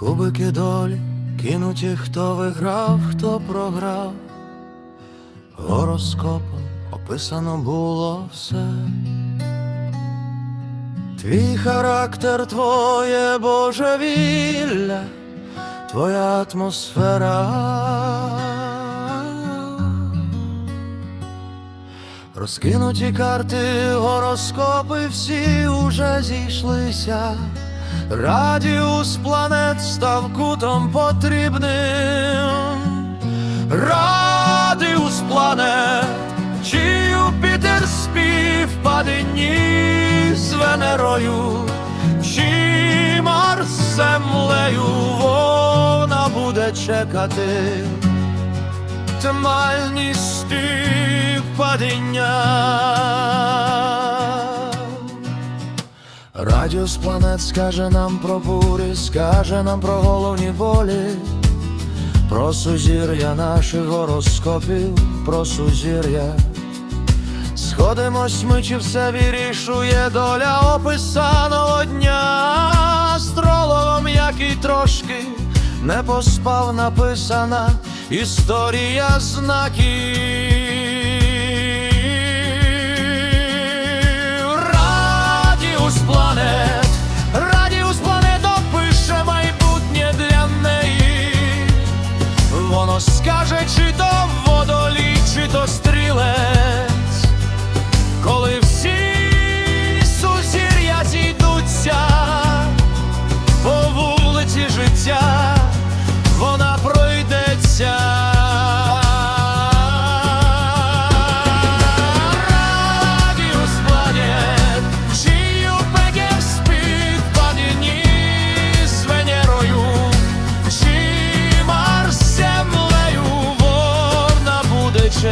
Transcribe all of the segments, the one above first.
Кубики долі, кинуті, хто виграв, хто програв. Гороскопом описано було все. Твій характер, твоє божевілля, твоя атмосфера. Розкинуті карти, гороскопи всі уже зійшлися. Радіус планет став кутом потрібним. Радіус планет, чи Юпітер співпадені з Венерою, чи Марс землею вона буде чекати оптимальні співпадіння. Радіус планет скаже нам про бурі, скаже нам про головні болі, про сузір'я наших гороскопів, про сузір'я. Сходимось ми, чи все вирішує доля описаного дня астрологом, який трошки не поспав, написана історія знаків.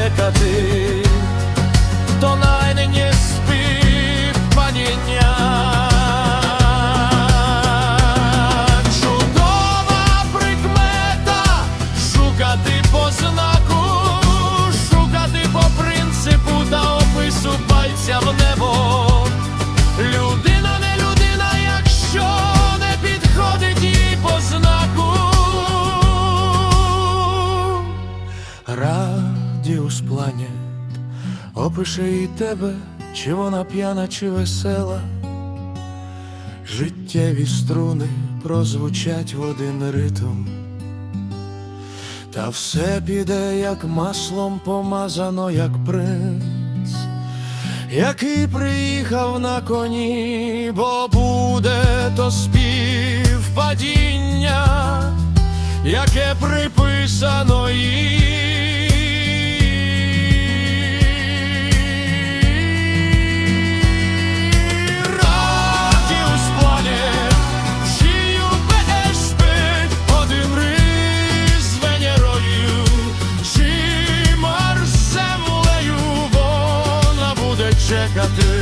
Буде чекати, Радіус планет опише і тебе, чи вона п'яна, чи весела. Життєві струни прозвучать в один ритм, та все піде, як маслом помазано, як принц, який приїхав на коні, бо буде то співпадіння, яке приписано. katır